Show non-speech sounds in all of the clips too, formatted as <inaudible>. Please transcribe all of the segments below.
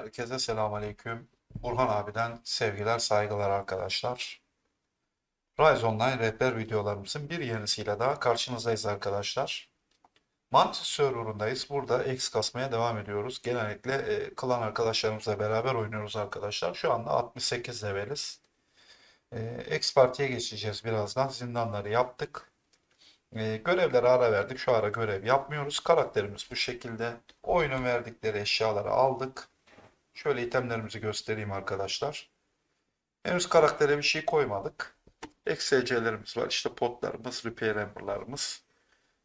Herkese selamünaleyküm. Burhan abiden sevgiler, saygılar arkadaşlar. Rise Online rehber videolarımızın bir yenisiyle daha karşınızdayız arkadaşlar. Mantis serverındayız. Burada X kasmaya devam ediyoruz. Genellikle e, klan arkadaşlarımızla beraber oynuyoruz arkadaşlar. Şu anda 68 leveliz. E, X partiye geçeceğiz birazdan. Zindanları yaptık. E, görevlere ara verdik. Şu ara görev yapmıyoruz. Karakterimiz bu şekilde. Oyunun verdikleri eşyaları aldık. Şöyle itemlerimizi göstereyim arkadaşlar. Henüz karaktere bir şey koymadık. XCC'lerimiz var. İşte potlarımız, repair amber'larımız.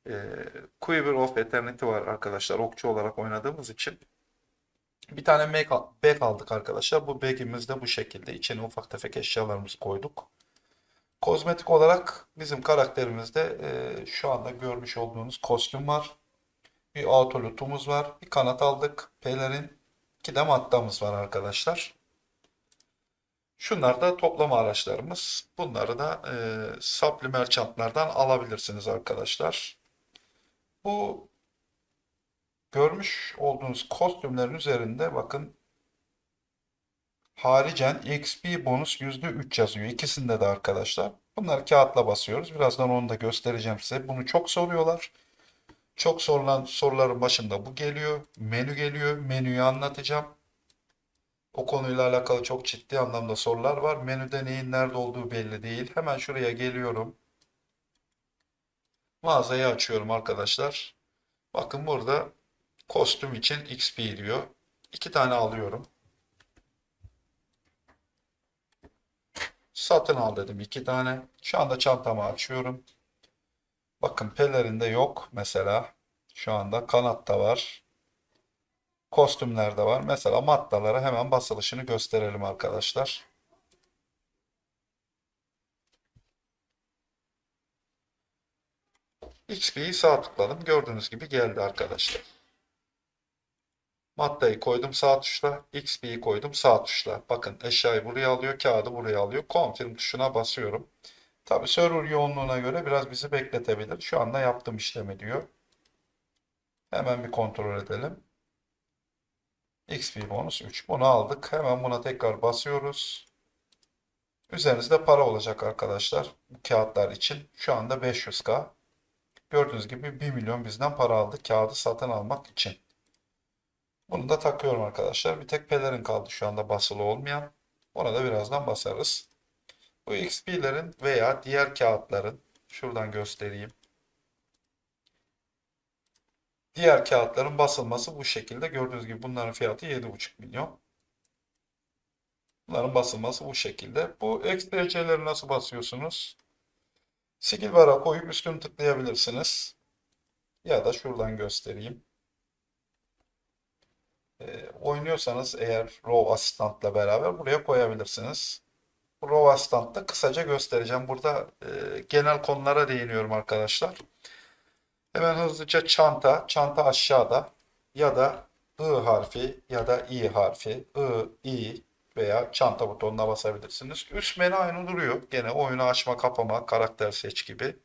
Ee, Quiver of Eternity var arkadaşlar. Okçu olarak oynadığımız için. Bir tane bag, aldık arkadaşlar. Bu bag'imiz de bu şekilde. İçine ufak tefek eşyalarımızı koyduk. Kozmetik olarak bizim karakterimizde e, şu anda görmüş olduğunuz kostüm var. Bir autolutumuz var. Bir kanat aldık. Pelerin. İki de mattamız var arkadaşlar. Şunlar da toplama araçlarımız. Bunları da e, Supply Merchant'lardan alabilirsiniz arkadaşlar. Bu görmüş olduğunuz kostümlerin üzerinde bakın haricen XP bonus %3 yazıyor. İkisinde de arkadaşlar. Bunları kağıtla basıyoruz. Birazdan onu da göstereceğim size. Bunu çok soruyorlar. Çok sorulan soruların başında bu geliyor. Menü geliyor. Menüyü anlatacağım. O konuyla alakalı çok ciddi anlamda sorular var. Menüde neyin nerede olduğu belli değil. Hemen şuraya geliyorum. Mağazayı açıyorum arkadaşlar. Bakın burada kostüm için XP diyor. İki tane alıyorum. Satın al dedim iki tane. Şu anda çantamı açıyorum. Bakın pelerinde yok mesela. Şu anda kanatta var. Kostümlerde var. Mesela mattalara hemen basılışını gösterelim arkadaşlar. XP'yi sağ tıkladım. Gördüğünüz gibi geldi arkadaşlar. Maddayı koydum sağ tuşla. XP'yi koydum sağ tuşla. Bakın eşyayı buraya alıyor. Kağıdı buraya alıyor. Confirm tuşuna basıyorum. Tabi server yoğunluğuna göre biraz bizi bekletebilir. Şu anda yaptığım işlemi diyor. Hemen bir kontrol edelim. XP bonus 3. Bunu aldık. Hemen buna tekrar basıyoruz. Üzerinizde para olacak arkadaşlar. Bu kağıtlar için. Şu anda 500k. Gördüğünüz gibi 1 milyon bizden para aldı. Kağıdı satın almak için. Bunu da takıyorum arkadaşlar. Bir tek pelerin kaldı şu anda basılı olmayan. Ona da birazdan basarız. Bu XP'lerin veya diğer kağıtların şuradan göstereyim. Diğer kağıtların basılması bu şekilde. Gördüğünüz gibi bunların fiyatı 7,5 milyon. Bunların basılması bu şekilde. Bu XDC'leri nasıl basıyorsunuz? Skill bar'a koyup üstünü tıklayabilirsiniz. Ya da şuradan göstereyim. E, oynuyorsanız eğer Raw Assistant'la beraber buraya koyabilirsiniz. Assistant'ta kısaca göstereceğim. Burada e, genel konulara değiniyorum arkadaşlar. Hemen hızlıca çanta. Çanta aşağıda ya da I harfi ya da I harfi. I, I veya çanta butonuna basabilirsiniz. Üst menü aynı duruyor. Gene oyunu açma kapama, karakter seç gibi.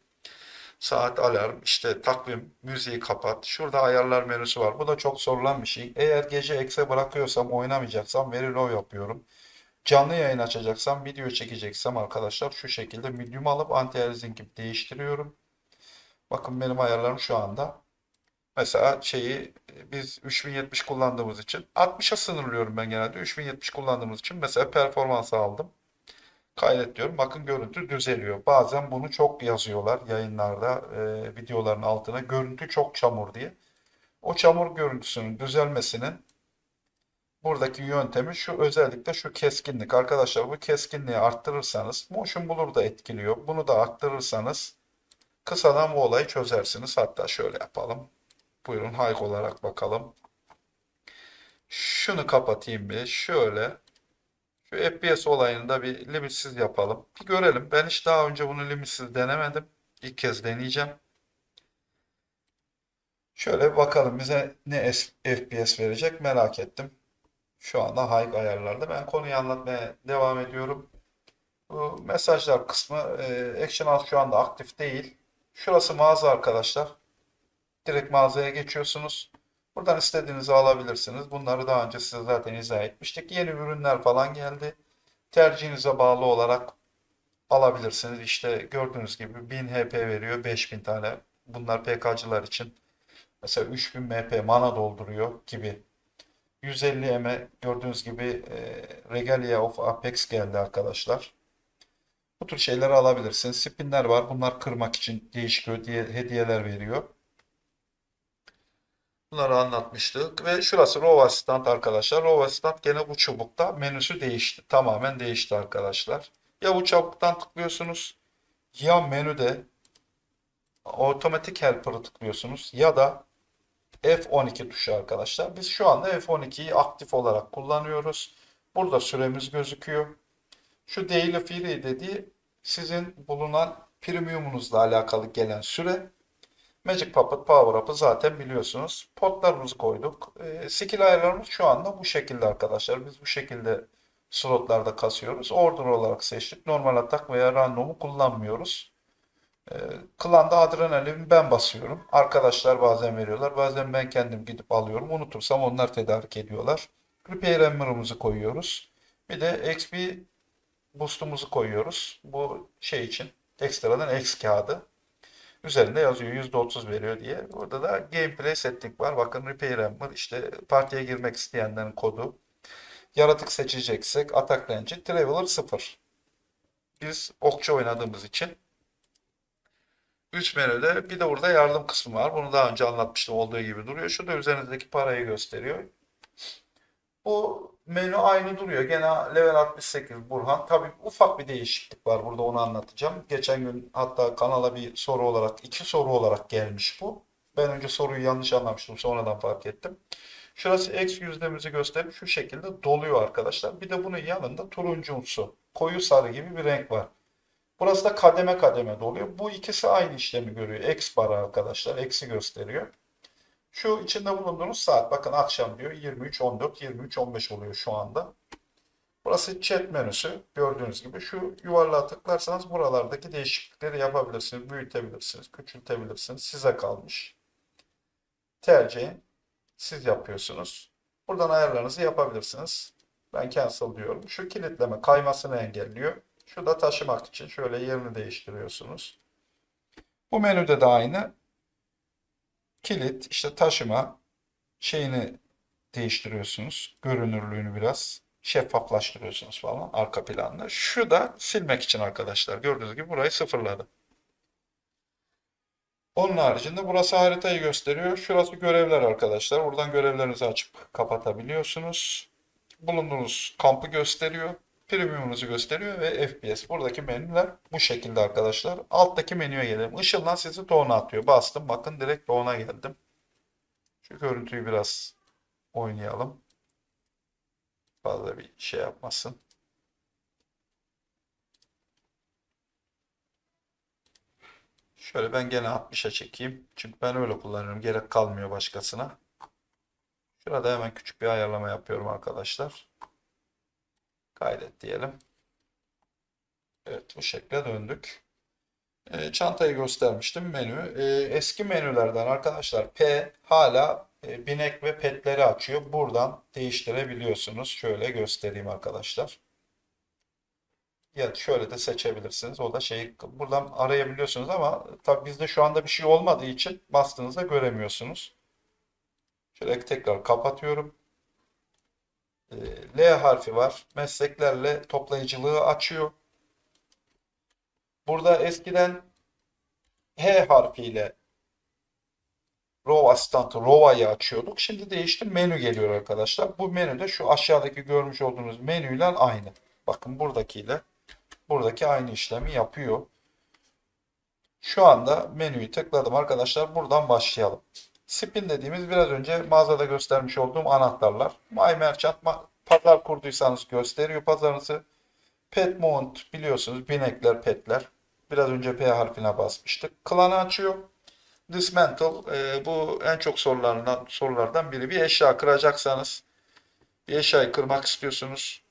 Saat, alarm, işte takvim, müziği kapat. Şurada ayarlar menüsü var. Bu da çok sorulan bir şey. Eğer gece ekse bırakıyorsam, oynamayacaksam veri low yapıyorum. Canlı yayın açacaksam, video çekeceksem arkadaşlar şu şekilde medium alıp anti-aliasing gibi değiştiriyorum. Bakın benim ayarlarım şu anda. Mesela şeyi biz 3070 kullandığımız için 60'a sınırlıyorum ben genelde. 3070 kullandığımız için mesela performansı aldım. Kaydet diyorum. Bakın görüntü düzeliyor. Bazen bunu çok yazıyorlar yayınlarda, e, videoların altına. Görüntü çok çamur diye. O çamur görüntüsünün düzelmesinin buradaki yöntemi şu özellikle şu keskinlik. Arkadaşlar bu keskinliği arttırırsanız Motion Blur da etkiliyor. Bunu da arttırırsanız kısadan bu olayı çözersiniz. Hatta şöyle yapalım. Buyurun hike olarak bakalım. Şunu kapatayım bir. Şöyle. Şu FPS olayını da bir limitsiz yapalım. Bir görelim. Ben hiç daha önce bunu limitsiz denemedim. İlk kez deneyeceğim. Şöyle bakalım bize ne FPS verecek merak ettim. Şu anda high ayarlarda. Ben konuyu anlatmaya devam ediyorum. Bu mesajlar kısmı e, Action House şu anda aktif değil. Şurası mağaza arkadaşlar. Direkt mağazaya geçiyorsunuz. Buradan istediğinizi alabilirsiniz. Bunları daha önce size zaten izah etmiştik. Yeni ürünler falan geldi. Tercihinize bağlı olarak alabilirsiniz. İşte gördüğünüz gibi 1000 HP veriyor 5000 tane. Bunlar PK'cılar için. Mesela 3000 MP mana dolduruyor gibi. 150 M gördüğünüz gibi e, Regalia of Apex geldi arkadaşlar. Bu tür şeyleri alabilirsiniz. Spinler var. Bunlar kırmak için değişik hediye, hediyeler veriyor. Bunları anlatmıştık. Ve şurası Raw Assistant arkadaşlar. Raw Assistant gene bu çubukta menüsü değişti. Tamamen değişti arkadaşlar. Ya bu çubuktan tıklıyorsunuz ya menüde otomatik helper'ı tıklıyorsunuz ya da F12 tuşu arkadaşlar. Biz şu anda F12'yi aktif olarak kullanıyoruz. Burada süremiz gözüküyor. Şu daily free dediği sizin bulunan premiumunuzla alakalı gelen süre. Magic Puppet Power Up'ı zaten biliyorsunuz. Potlarımızı koyduk. E, skill ayarlarımız şu anda bu şekilde arkadaşlar. Biz bu şekilde slotlarda kasıyoruz. Order olarak seçtik. Normal atak veya random'u kullanmıyoruz. E, Klan'da adrenalin ben basıyorum. Arkadaşlar bazen veriyorlar. Bazen ben kendim gidip alıyorum. Unutursam onlar tedarik ediyorlar. Repair Hammer'ımızı koyuyoruz. Bir de XP boost'umuzu koyuyoruz. Bu şey için ekstradan X kağıdı. Üzerinde yazıyor %30 veriyor diye. Burada da gameplay setting var. Bakın Repair Hammer işte partiye girmek isteyenlerin kodu. Yaratık seçeceksek atak range Traveler 0. Biz okçu oynadığımız için 3 menüde bir de burada yardım kısmı var. Bunu daha önce anlatmıştım olduğu gibi duruyor. Şu da üzerinizdeki parayı gösteriyor. Bu menü aynı duruyor. Gene level 68 Burhan. Tabii ufak bir değişiklik var burada onu anlatacağım. Geçen gün hatta kanala bir soru olarak, iki soru olarak gelmiş bu. Ben önce soruyu yanlış anlamıştım. Sonradan fark ettim. Şurası X yüzdemizi gösterip şu şekilde doluyor arkadaşlar. Bir de bunun yanında turuncumsu, koyu sarı gibi bir renk var. Burası da kademe kademe doluyor. Bu ikisi aynı işlemi görüyor. X barı arkadaşlar. X'i gösteriyor. Şu içinde bulunduğunuz saat bakın akşam diyor 23.14 23.15 oluyor şu anda. Burası chat menüsü gördüğünüz gibi şu yuvarlığa tıklarsanız buralardaki değişiklikleri yapabilirsiniz. Büyütebilirsiniz, küçültebilirsiniz. Size kalmış. Tercihi siz yapıyorsunuz. Buradan ayarlarınızı yapabilirsiniz. Ben cancel diyorum. Şu kilitleme kaymasını engelliyor. Şu da taşımak için şöyle yerini değiştiriyorsunuz. Bu menüde de aynı kilit, işte taşıma şeyini değiştiriyorsunuz. Görünürlüğünü biraz şeffaflaştırıyorsunuz falan arka planda. Şu da silmek için arkadaşlar. Gördüğünüz gibi burayı sıfırladı. Onun haricinde burası haritayı gösteriyor. Şurası görevler arkadaşlar. Buradan görevlerinizi açıp kapatabiliyorsunuz. Bulunduğunuz kampı gösteriyor. Premium'unuzu gösteriyor ve FPS. Buradaki menüler bu şekilde arkadaşlar. Alttaki menüye gelelim. Işıldan sizi doğuna atıyor. Bastım. Bakın direkt doğuna geldim. Şu görüntüyü biraz oynayalım. Fazla bir şey yapmasın. Şöyle ben gene 60'a çekeyim. Çünkü ben öyle kullanıyorum. Gerek kalmıyor başkasına. Şurada hemen küçük bir ayarlama yapıyorum arkadaşlar. Kaydet diyelim. Evet bu şekle döndük. E, çantayı göstermiştim menü. E, eski menülerden arkadaşlar P hala e, binek ve petleri açıyor. Buradan değiştirebiliyorsunuz. Şöyle göstereyim arkadaşlar. Ya şöyle de seçebilirsiniz. O da şey buradan arayabiliyorsunuz ama tabii bizde şu anda bir şey olmadığı için bastığınızda göremiyorsunuz. Şöyle tekrar kapatıyorum. Ee, L harfi var. Mesleklerle toplayıcılığı açıyor. Burada eskiden H harfiyle Row Assistant'ı Rowa'yı açıyorduk. Şimdi değişti menü geliyor arkadaşlar. Bu menüde şu aşağıdaki görmüş olduğunuz menüyle aynı. Bakın buradakiyle buradaki aynı işlemi yapıyor. Şu anda menüyü tıkladım arkadaşlar. Buradan başlayalım. Spin dediğimiz biraz önce mağazada göstermiş olduğum anahtarlar. My Merchant pazar kurduysanız gösteriyor pazarınızı. Pet Mount biliyorsunuz binekler petler. Biraz önce P harfine basmıştık. Klanı açıyor. Dismantle e, bu en çok sorulardan sorulardan biri. Bir eşya kıracaksanız bir eşyayı kırmak istiyorsunuz.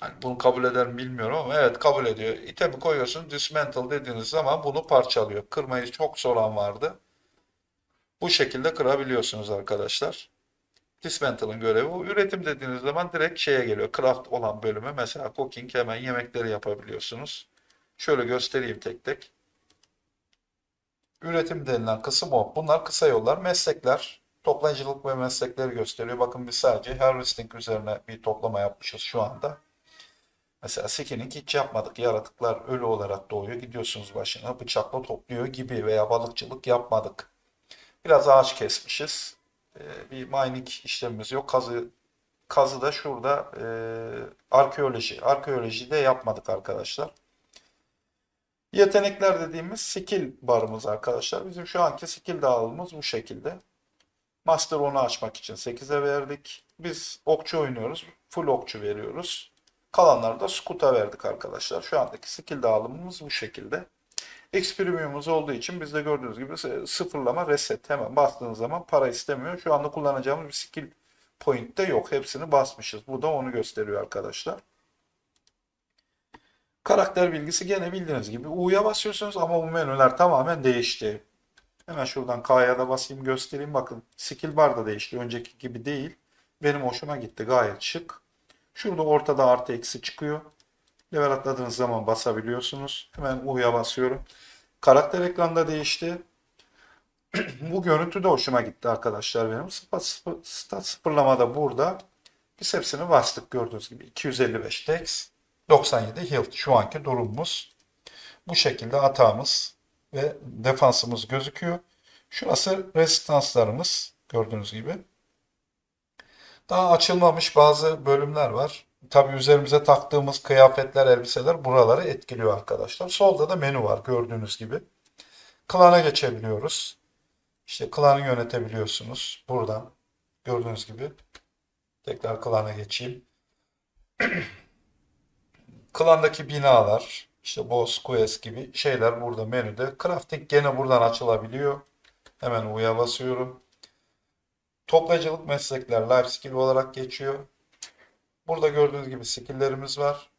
Hani bunu kabul eder mi bilmiyorum ama evet kabul ediyor. İtemi koyuyorsun dismantle dediğiniz zaman bunu parçalıyor. Kırmayı çok soran vardı. Bu şekilde kırabiliyorsunuz arkadaşlar. Dismantle'ın görevi bu. Üretim dediğiniz zaman direkt şeye geliyor. Craft olan bölümü mesela cooking hemen yemekleri yapabiliyorsunuz. Şöyle göstereyim tek tek. Üretim denilen kısım o. Bunlar kısa yollar, meslekler, toplayıcılık ve meslekleri gösteriyor. Bakın biz sadece harvesting üzerine bir toplama yapmışız şu anda. Mesela skinning hiç yapmadık. Yaratıklar ölü olarak doğuyor. Gidiyorsunuz başına bıçakla topluyor gibi veya balıkçılık yapmadık. Biraz ağaç kesmişiz. Ee, bir mining işlemimiz yok. Kazı kazı da şurada e, arkeoloji. Arkeoloji de yapmadık arkadaşlar. Yetenekler dediğimiz skill barımız arkadaşlar. Bizim şu anki skill dağılımımız bu şekilde. Master 10'u açmak için 8'e verdik. Biz okçu oynuyoruz. Full okçu veriyoruz. Kalanları da Scout'a verdik arkadaşlar. Şu andaki skill dağılımımız bu şekilde. X premiumumuz olduğu için bizde gördüğünüz gibi sıfırlama reset hemen bastığınız zaman para istemiyor. Şu anda kullanacağımız bir skill point de yok. Hepsini basmışız. Bu da onu gösteriyor arkadaşlar. Karakter bilgisi gene bildiğiniz gibi U'ya basıyorsunuz ama bu menüler tamamen değişti. Hemen şuradan K'ya da basayım göstereyim. Bakın skill bar da değişti. Önceki gibi değil. Benim hoşuma gitti. Gayet şık. Şurada ortada artı eksi çıkıyor. Level atladığınız zaman basabiliyorsunuz. Hemen U'ya basıyorum. Karakter ekranda değişti. <clears throat> Bu görüntü de hoşuma gitti arkadaşlar benim. Stat, sıfır- stat sıfırlama da burada. Biz hepsini bastık gördüğünüz gibi. 255 dex, 97 health şu anki durumumuz. Bu şekilde hatamız ve defansımız gözüküyor. Şurası resistanslarımız gördüğünüz gibi. Daha açılmamış bazı bölümler var. Tabii üzerimize taktığımız kıyafetler, elbiseler buraları etkiliyor arkadaşlar. Solda da menü var gördüğünüz gibi. Klana geçebiliyoruz. İşte klanı yönetebiliyorsunuz buradan. Gördüğünüz gibi. Tekrar klana geçeyim. <clears throat> Klandaki binalar, işte boss, quest gibi şeyler burada menüde. Crafting gene buradan açılabiliyor. Hemen U'ya basıyorum. Toplayıcılık meslekler life skill olarak geçiyor. Burada gördüğünüz gibi skill'lerimiz var.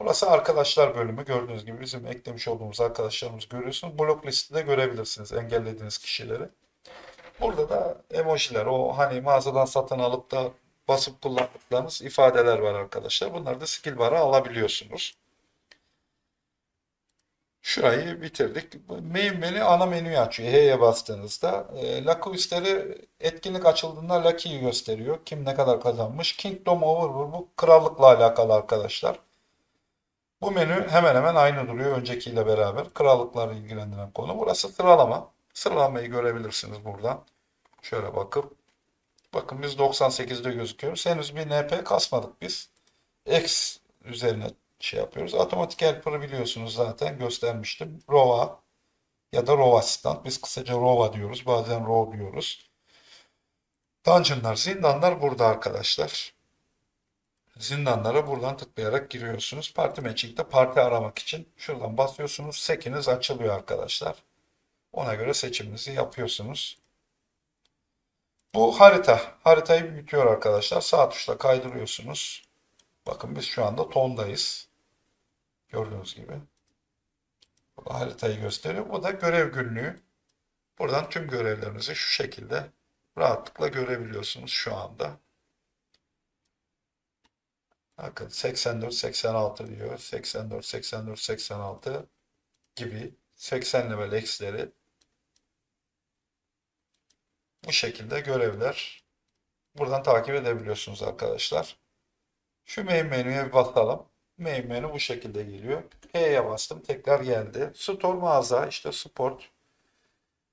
Burası arkadaşlar bölümü. Gördüğünüz gibi bizim eklemiş olduğumuz arkadaşlarımız görüyorsunuz. Blok listede görebilirsiniz engellediğiniz kişileri. Burada da emojiler, o hani mağazadan satın alıp da basıp kullandıklarınız ifadeler var arkadaşlar. Bunları da skill bar'a alabiliyorsunuz. Şurayı bitirdik. Main menü ana menüyü açıyor. H'ye bastığınızda. E, Lucky üstleri etkinlik açıldığında Lucky'yi gösteriyor. Kim ne kadar kazanmış. Kingdom Overview bu krallıkla alakalı arkadaşlar. Bu menü hemen hemen aynı duruyor öncekiyle beraber. Krallıkları ilgilendiren konu. Burası sıralama. Sıralamayı görebilirsiniz buradan. Şöyle bakıp. Bakın biz 98'de gözüküyoruz. Henüz bir NP kasmadık biz. X üzerine şey yapıyoruz. Otomatik helper'ı biliyorsunuz zaten göstermiştim. ROVA ya da ROV asistan. Biz kısaca ROVA diyoruz. Bazen ROV diyoruz. Dungeonlar, zindanlar burada arkadaşlar. Zindanlara buradan tıklayarak giriyorsunuz. Parti matching'de parti aramak için şuradan basıyorsunuz. Sekiniz açılıyor arkadaşlar. Ona göre seçiminizi yapıyorsunuz. Bu harita. Haritayı büyütüyor arkadaşlar. Sağ tuşla kaydırıyorsunuz. Bakın biz şu anda tondayız. Gördüğünüz gibi. Haritayı gösteriyor. Bu da görev günlüğü. Buradan tüm görevlerinizi şu şekilde rahatlıkla görebiliyorsunuz şu anda. Bakın 84, 86 diyor. 84, 84, 86 gibi 80 level eksileri bu şekilde görevler buradan takip edebiliyorsunuz arkadaşlar. Şu main menüye bir bakalım. Menü bu şekilde geliyor. H'ye bastım. Tekrar geldi. Store mağaza işte support.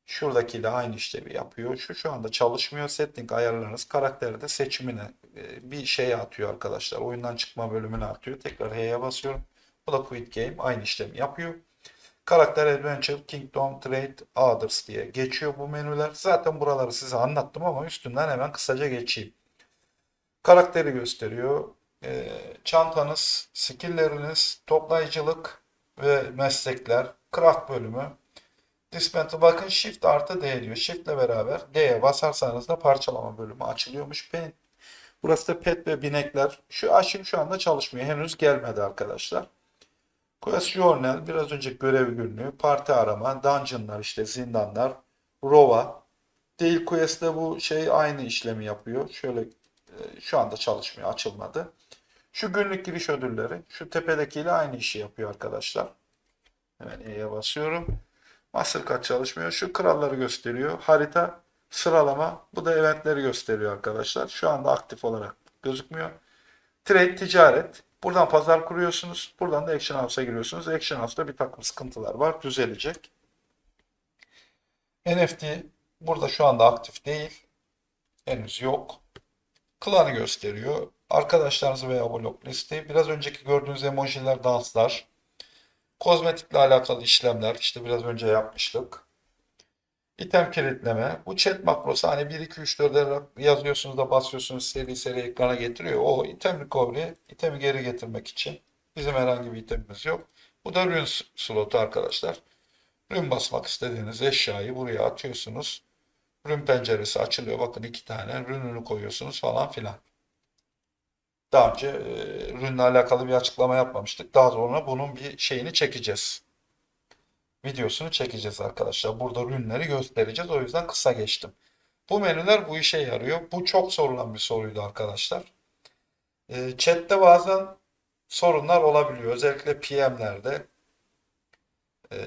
Şuradakiyle aynı işlevi yapıyor. Şu şu anda çalışmıyor. Setting ayarlarınız karakteri de seçimine e, bir şeye atıyor arkadaşlar. Oyundan çıkma bölümüne atıyor. Tekrar H'ye basıyorum. Bu da quit game. Aynı işlemi yapıyor. Karakter Adventure, Kingdom, Trade, Others diye geçiyor bu menüler. Zaten buraları size anlattım ama üstünden hemen kısaca geçeyim. Karakteri gösteriyor. Ee, çantanız, skillleriniz, toplayıcılık ve meslekler, craft bölümü. Dismantle bakın Shift artı D diyor. Shift ile beraber D'ye basarsanız da parçalama bölümü açılıyormuş. Paint. Burası da pet ve binekler. Şu aşım şu anda çalışmıyor. Henüz gelmedi arkadaşlar. Quest Journal, biraz önce görev günlüğü, parti arama, dungeonlar işte zindanlar, Rova, Değil Quest'te bu şey aynı işlemi yapıyor. Şöyle e, şu anda çalışmıyor, açılmadı. Şu günlük giriş ödülleri, şu tepedekiyle aynı işi yapıyor arkadaşlar. Hemen E'ye basıyorum. Mastercard çalışmıyor. Şu kralları gösteriyor. Harita, sıralama. Bu da eventleri gösteriyor arkadaşlar. Şu anda aktif olarak gözükmüyor. Trade, ticaret. Buradan pazar kuruyorsunuz. Buradan da Action House'a giriyorsunuz. Action House'da bir takım sıkıntılar var. Düzelecek. NFT burada şu anda aktif değil. Henüz yok. Klanı gösteriyor. Arkadaşlarınızı veya blog listeyi. Biraz önceki gördüğünüz emojiler, danslar. Kozmetikle alakalı işlemler. işte biraz önce yapmıştık. İtem kilitleme. Bu chat makrosu hani 1, 2, 3, 4 yazıyorsunuz da basıyorsunuz seri seri ekrana getiriyor. O item recovery, itemi geri getirmek için. Bizim herhangi bir itemimiz yok. Bu da rune slotu arkadaşlar. Rune basmak istediğiniz eşyayı buraya atıyorsunuz. Rune penceresi açılıyor. Bakın iki tane rune'unu koyuyorsunuz falan filan. Daha önce e, alakalı bir açıklama yapmamıştık. Daha sonra bunun bir şeyini çekeceğiz. Videosunu çekeceğiz arkadaşlar. Burada ürünleri göstereceğiz. O yüzden kısa geçtim. Bu menüler bu işe yarıyor. Bu çok sorulan bir soruydu arkadaşlar. E, chatte bazen sorunlar olabiliyor. Özellikle PM'lerde. E,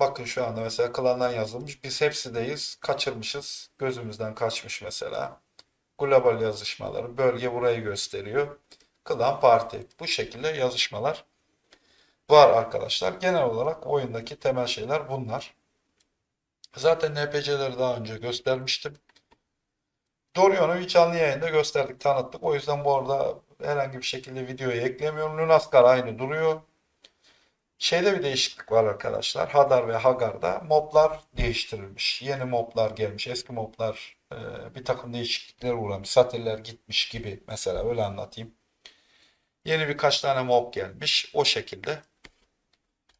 bakın şu anda mesela klandan yazılmış. Biz hepsideyiz. Kaçırmışız. Gözümüzden kaçmış mesela global yazışmaları. Bölge burayı gösteriyor. Klan parti. Bu şekilde yazışmalar var arkadaşlar. Genel olarak oyundaki temel şeyler bunlar. Zaten NPC'leri daha önce göstermiştim. Dorion'u bir canlı yayında gösterdik, tanıttık. O yüzden bu arada herhangi bir şekilde videoya eklemiyorum. Lunaskar aynı duruyor. Şeyde bir değişiklik var arkadaşlar. Hadar ve Hagar'da moblar değiştirilmiş. Yeni moblar gelmiş. Eski moblar e, bir takım değişikliklere uğramış. Satırlar gitmiş gibi mesela öyle anlatayım. Yeni birkaç tane mob gelmiş. O şekilde.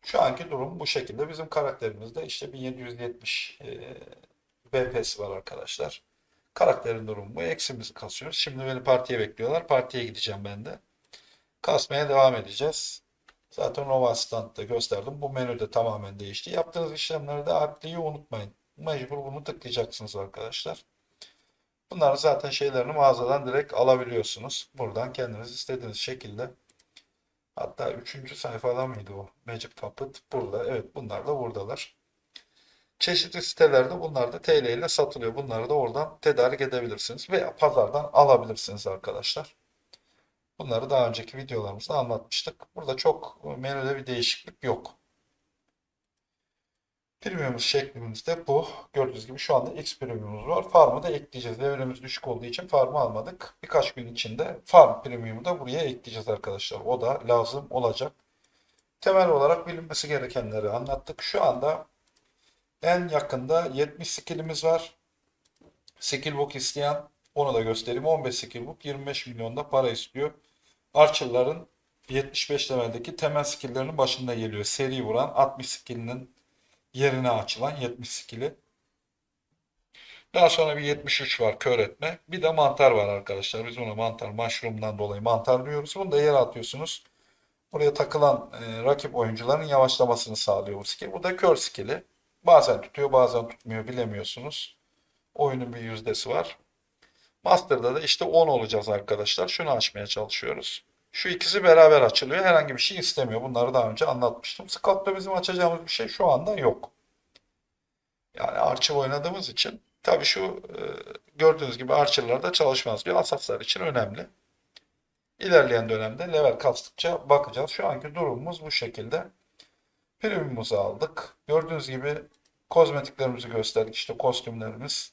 Şu anki durum bu şekilde. Bizim karakterimizde işte 1770 e, BP'si var arkadaşlar. Karakterin durumu bu. Eksimizi kasıyoruz. Şimdi beni partiye bekliyorlar. Partiye gideceğim ben de. Kasmaya devam edeceğiz. Zaten Nova Stand'da gösterdim. Bu menüde tamamen değişti. Yaptığınız işlemleri de adliyi unutmayın. Mecbur bunu tıklayacaksınız arkadaşlar. Bunları zaten şeylerini mağazadan direkt alabiliyorsunuz. Buradan kendiniz istediğiniz şekilde. Hatta 3. sayfada mıydı o? Magic Puppet burada. Evet bunlar da buradalar. Çeşitli sitelerde bunlar da TL ile satılıyor. Bunları da oradan tedarik edebilirsiniz. Veya pazardan alabilirsiniz arkadaşlar. Bunları daha önceki videolarımızda anlatmıştık. Burada çok menüde bir değişiklik yok. Premium şeklimiz de bu. Gördüğünüz gibi şu anda X Premium'umuz var. Farm'ı da ekleyeceğiz. Levelimiz düşük olduğu için Farm'ı almadık. Birkaç gün içinde Farm Premium'u da buraya ekleyeceğiz arkadaşlar. O da lazım olacak. Temel olarak bilinmesi gerekenleri anlattık. Şu anda en yakında 70 skillimiz var. Skillbook isteyen onu da göstereyim. 15 skillbook 25 milyonda para istiyor. Archer'ların 75 leveldeki temel skill'lerinin başında geliyor. Seri vuran 60 skill'inin yerine açılan 70 skill'i. Daha sonra bir 73 var kör etme. Bir de mantar var arkadaşlar. Biz ona mantar, mushroom'dan dolayı mantar diyoruz. Bunu da yere atıyorsunuz. Buraya takılan e, rakip oyuncuların yavaşlamasını sağlıyor bu skill. Bu da kör skill'i. Bazen tutuyor bazen tutmuyor bilemiyorsunuz. Oyunun bir yüzdesi var. Master'da da işte 10 olacağız arkadaşlar. Şunu açmaya çalışıyoruz. Şu ikisi beraber açılıyor. Herhangi bir şey istemiyor. Bunları daha önce anlatmıştım. Scout'ta bizim açacağımız bir şey şu anda yok. Yani Archer oynadığımız için tabii şu e, gördüğünüz gibi Archer'larda çalışmaz diyor. Asaslar için önemli. İlerleyen dönemde level kastıkça bakacağız. Şu anki durumumuz bu şekilde. Premium'umuzu aldık. Gördüğünüz gibi kozmetiklerimizi gösterdik. İşte kostümlerimiz,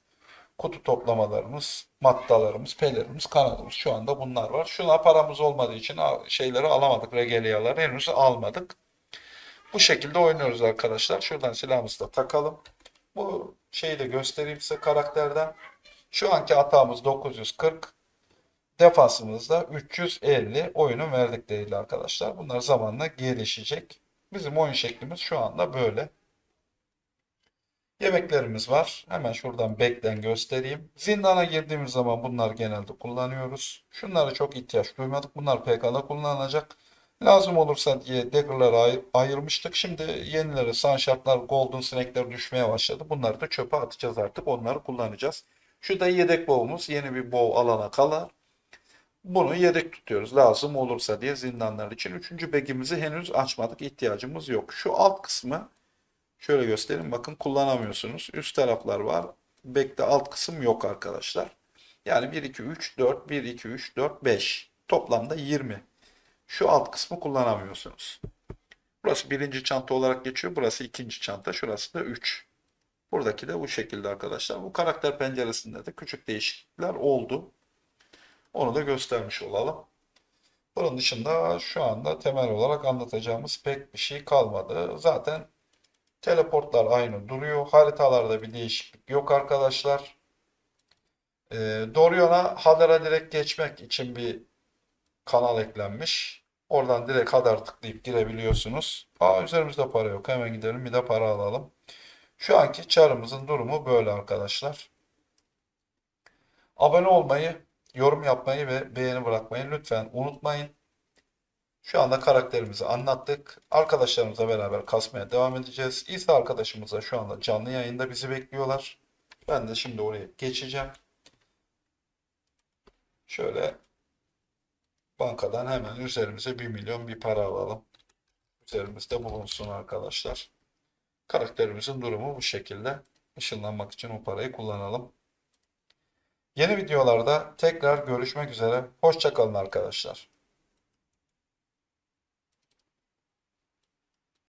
kutu toplamalarımız, mattalarımız, pelerimiz, kanadımız. Şu anda bunlar var. Şuna paramız olmadığı için şeyleri alamadık. Regeliyaları henüz almadık. Bu şekilde oynuyoruz arkadaşlar. Şuradan silahımızı da takalım. Bu şeyi de göstereyim size karakterden. Şu anki hatamız 940. Defansımız da 350 oyunun verdikleriyle arkadaşlar. Bunlar zamanla gelişecek. Bizim oyun şeklimiz şu anda böyle. Yemeklerimiz var. Hemen şuradan beklen göstereyim. Zindana girdiğimiz zaman bunlar genelde kullanıyoruz. Şunlara çok ihtiyaç duymadık. Bunlar PK'da kullanılacak. Lazım olursa diye dagger'ları ayır- ayırmıştık. Şimdi yenileri, sunshot'lar, golden snake'ler düşmeye başladı. Bunları da çöpe atacağız artık. Onları kullanacağız. Şu da yedek bow'umuz. Yeni bir bow alana kala. Bunu yedek tutuyoruz. Lazım olursa diye zindanlar için. Üçüncü bag'imizi henüz açmadık. İhtiyacımız yok. Şu alt kısmı şöyle göstereyim. Bakın kullanamıyorsunuz. Üst taraflar var. Bag'de alt kısım yok arkadaşlar. Yani 1, 2, 3, 4, 1, 2, 3, 4, 5. Toplamda 20. Şu alt kısmı kullanamıyorsunuz. Burası birinci çanta olarak geçiyor. Burası ikinci çanta. Şurası da 3. Buradaki de bu şekilde arkadaşlar. Bu karakter penceresinde de küçük değişiklikler oldu. Onu da göstermiş olalım. Bunun dışında şu anda temel olarak anlatacağımız pek bir şey kalmadı. Zaten teleportlar aynı duruyor. Haritalarda bir değişiklik yok arkadaşlar. Ee, Dorion'a Hadar'a direkt geçmek için bir kanal eklenmiş. Oradan direkt Hadar tıklayıp girebiliyorsunuz. Aa üzerimizde para yok. Hemen gidelim bir de para alalım. Şu anki çarımızın durumu böyle arkadaşlar. Abone olmayı, yorum yapmayı ve beğeni bırakmayı lütfen unutmayın. Şu anda karakterimizi anlattık. Arkadaşlarımızla beraber kasmaya devam edeceğiz. İsa arkadaşımız da şu anda canlı yayında bizi bekliyorlar. Ben de şimdi oraya geçeceğim. Şöyle bankadan hemen üzerimize 1 milyon bir para alalım. Üzerimizde bulunsun arkadaşlar. Karakterimizin durumu bu şekilde. Işınlanmak için o parayı kullanalım. Yeni videolarda tekrar görüşmek üzere. Hoşça kalın arkadaşlar.